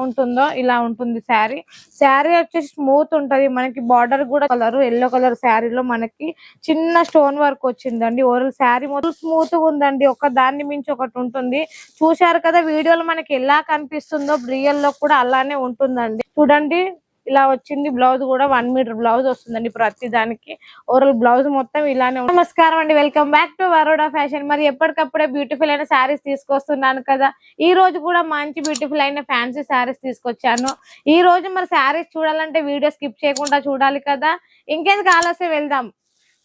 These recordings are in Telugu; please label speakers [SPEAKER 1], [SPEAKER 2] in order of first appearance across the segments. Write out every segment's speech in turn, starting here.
[SPEAKER 1] ఉంటుందో ఇలా ఉంటుంది శారీ. శారీ వచ్చేసి స్మూత్ ఉంటది. మనకి బార్డర్ కూడా కలర్ ఎల్లో కలర్ శారీలో మనకి చిన్న స్టోన్ వర్క్ వచ్చిందండి. ఓరల్ శారీ మొత్తం స్మూత్గా ఉందండి. ఒక దాన్ని మించి ఒకటి ఉంటుంది. చూశారు కదా వీడియోలో మనకి ఎలా కనిపిస్తుందో రియల్లో కూడా అలానే ఉంటుందండి. చూడండి ఇలా వచ్చింది బ్లౌజ్ కూడా వన్ మీటర్ బ్లౌజ్ వస్తుందండి ప్రతి దానికి. ఓవరాల్ బ్లౌజ్ మొత్తం ఇలానే నమస్కారం అండి. Welcome back to Varoda fashion మరి ఎప్పటికప్పుడే బ్యూటిఫుల్ అయిన శారీస్ తీసుకొస్తున్నాను కదా. ఈ రోజు కూడా మంచి బ్యూటిఫుల్ అయిన ఫ్యాన్సీ శారీస్ తీసుకొచ్చాను. ఈ రోజు మరి శారీస్ చూడాలంటే వీడియో స్కిప్ చేయకుండా చూడాలి కదా. ఇంకెందుకు ఆలస్యం వెళ్దాం.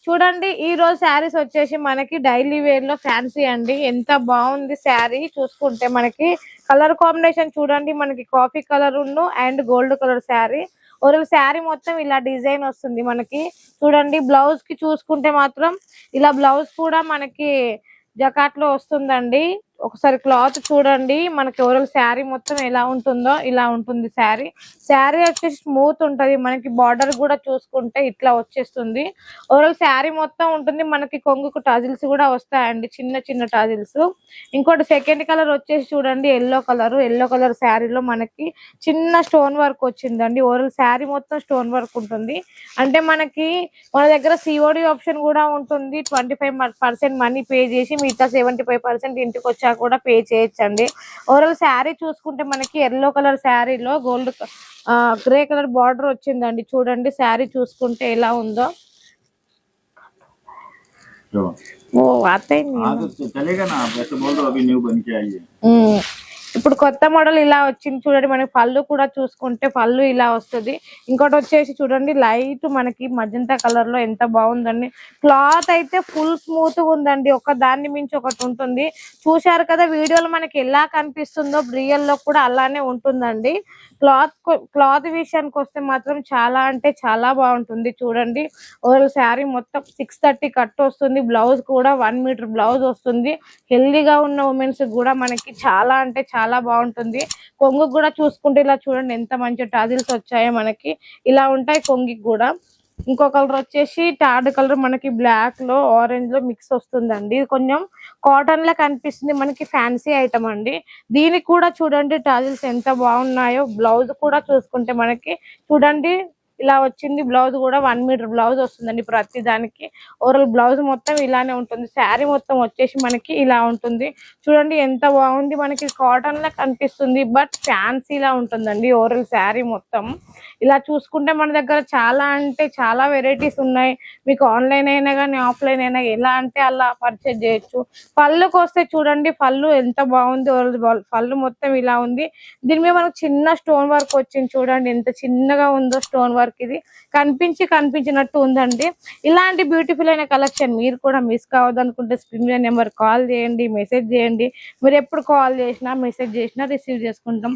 [SPEAKER 1] చూడండి ఈ రోజు శారీస్ వచ్చేసి మనకి డైలీ వేర్లో ఫ్యాన్సీ అండి. ఎంత బాగుంది శారీ చూసుకుంటే మనకి. కలర్ కాంబినేషన్ చూడండి మనకి కాఫీ కలర్ ఉన్ను అండ్ గోల్డ్ కలర్ శారీ. ఒక శారీ మొత్తం ఇలా డిజైన్ వస్తుంది మనకి. చూడండి బ్లౌజ్కి చూసుకుంటే మాత్రం ఇలా బ్లౌజ్ కూడా మనకి జకాట్లో వస్తుందండి. ఒకసారి క్లాత్ చూడండి. మనకి ఓవరాల్ శారీ మొత్తం ఎలా ఉంటుందో ఇలా ఉంటుంది శారీ. శారీ వచ్చేసి స్మూత్ ఉంటది. మనకి బార్డర్ కూడా చూసుకుంటే ఇట్లా వచ్చేస్తుంది. ఓవరాల్ శారీ మొత్తం ఉంటుంది. మనకి కొంగుకు టజిల్స్ కూడా వస్తాయండి. చిన్న చిన్న టజిల్స్ ఇంకోటి సెకండ్ కలర్ వచ్చేసి చూడండి. ఎల్లో కలర్ ఎల్లో కలర్ శారీలో మనకి చిన్న స్టోన్ వర్క్ వచ్చిందండి. ఓవరాల్ శారీ మొత్తం స్టోన్ వర్క్ ఉంటుంది. అంటే మనకి మన దగ్గర సిఓడి ఆప్షన్ కూడా ఉంటుంది. Twenty five percent money pay చేసి మిగతా సెవెంటీ ఫైవ్ పర్సెంట్ ఇంటికి వచ్చాక కూడా పే చేయొచ్చండి ఓవరాల్ శారీ చూసుకుంటే మనకి ఎల్లో కలర్ శారీలో గోల్డ్ గ్రే కలర్ బార్డర్ వచ్చిందండి చూడండి శారీ చూసుకుంటే ఎలా ఉందో
[SPEAKER 2] जो
[SPEAKER 1] ఓ అత్తయ్య
[SPEAKER 2] हाँ तो
[SPEAKER 1] ఇప్పుడు కొత్త మోడల్ ఇలా వచ్చింది చూడండి మనకి పళ్ళు కూడా చూసుకుంటే పళ్ళు ఇలా వస్తుంది. ఇంకోటి వచ్చేసి చూడండి లైట్ మనకి మజంతా కలర్లో ఎంత బాగుందండి. క్లాత్ అయితే ఫుల్ స్మూత్ ఉందండి ఒక దాన్ని మించి ఒకటి ఉంటుంది. చూశారు కదా వీడియోలో మనకి ఎలా కనిపిస్తుందో రియల్లో కూడా అలానే ఉంటుందండి. క్లాత్ క్లాత్ విషయానికి వస్తే మాత్రం చాలా అంటే చాలా బాగుంటుంది చూడండి. ఓవరాల్ శారీ మొత్తం సిక్స్ థర్టీ కట్ వస్తుంది బ్లౌజ్ కూడా వన్ మీటర్ బ్లౌజ్ వస్తుంది. హెల్దీగా ఉన్న ఉమెన్స్ కూడా మనకి చాలా అంటే చాలా చాలా బాగుంటుంది. కొంగు కూడా చూసుకుంటే ఇలా చూడండి ఎంత మంచి టాజిల్స్ వచ్చాయో మనకి. ఇలా ఉంటాయి కొంగికి కూడా. ఇంకో కలర్ వచ్చేసి థర్డ్ కలర్ మనకి బ్లాక్లో ఆరెంజ్లో మిక్స్ వస్తుందండి. ఇది కొంచెం కాటన్ లా కనిపిస్తుంది. మనకి ఫ్యాన్సీ ఐటమ్ అండి. దీనికి కూడా చూడండి టాజిల్స్ ఎంత బాగున్నాయో. బ్లౌజ్ కూడా చూసుకుంటే మనకి చూడండి ఇలా వచ్చింది బ్లౌజ్ కూడా వన్ మీటర్ బ్లౌజ్ వస్తుందండి ప్రతి దానికి. ఓవరాల్ బ్లౌజ్ మొత్తం ఇలానే ఉంటుంది. శారీ మొత్తం వచ్చేసి మనకి ఇలా ఉంటుంది. చూడండి ఎంత బాగుంది మనకి కాటన్ లా కనిపిస్తుంది బట్ ఫ్యాన్సీలా ఉంటుందండి ఓవరాల్ శారీ మొత్తం. ఇలా చూసుకుంటే మన దగ్గర చాలా అంటే చాలా వెరైటీస్ ఉన్నాయి. మీకు ఆన్లైన్ అయినా కానీ ఆఫ్లైన్ అయినా ఎలా అంటే అలా పర్చేజ్ చేయొచ్చు. పళ్ళుకి వస్తే చూడండి పళ్ళు ఎంత బాగుంది ఓవరాల్ పళ్ళు మొత్తం ఇలా ఉంది. దీని మీద మనకు చిన్న స్టోన్ వర్క్ వచ్చింది చూడండి. ఎంత చిన్నగా ఉందో స్టోన్ వర్క్. ఇది. కనిపించి కనిపించినట్టు ఉందండి. ఇలాంటి బ్యూటిఫుల్ అయిన కలెక్షన్ మీరు కూడా మిస్ కావద్దు అనుకుంటే స్క్రీన్ నెంబర్ కాల్ చేయండి మెసేజ్ చేయండి. మీరు ఎప్పుడు కాల్ చేసినా మెసేజ్ చేసినా రిసీవ్ చేసుకుంటాం.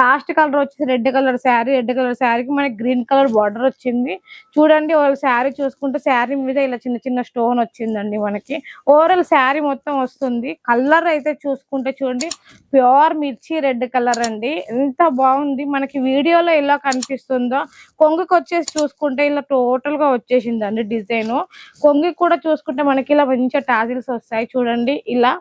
[SPEAKER 1] లాస్ట్ కలర్ వచ్చేసి red colour sari red colour శారీకి మనకి గ్రీన్ కలర్ బార్డర్ వచ్చింది. చూడండి వాళ్ళ శారీ చూసుకుంటే శారీ మీద ఇలా చిన్న చిన్న స్టోన్ వచ్చిందండి మనకి. ఓవరాల్ శారీ మొత్తం వస్తుంది. కలర్ అయితే చూసుకుంటే చూడండి ప్యూర్ మిర్చి రెడ్ కలర్ అండి. ఎంత బాగుంది. మనకి వీడియోలో ఎలా కనిపిస్తుందో కొంగు కొంగుకి వచ్చేసి చూసుకుంటే ఇలా టోటల్గా వచ్చేసిందండి డిజైన్ కొంగుకి కూడా చూసుకుంటే మనకి ఇలా మంచిగా టాజిల్స్ వస్తాయి చూడండి. ఇలా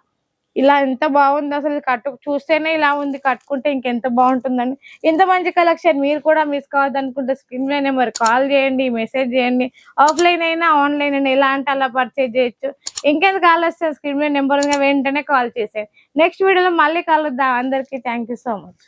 [SPEAKER 1] ఇలా ఎంత బాగుంది అసలు కట్టు చూస్తేనే ఇలా ఉంది కట్టుకుంటే ఇంకెంత బాగుంటుందండి. ఇంత మంచి కలెక్షన్ మీరు కూడా మిస్ కావద్దు అనుకుంటే స్క్రీన్లో నెంబర్ కాల్ చేయండి మెసేజ్ చేయండి. ఆఫ్లైన్ అయినా ఆన్లైన్ అయినా ఎలా అంటే అలా పర్చేజ్ చేయొచ్చు. ఇంకెందుకు ఆలస్యం? స్క్రీన్లో నెంబర్ వెంటనే కాల్ చేసేయండి. నెక్స్ట్ వీడియోలో మళ్ళీ కలుద్దాం. అందరికీ థ్యాంక్ సో మచ్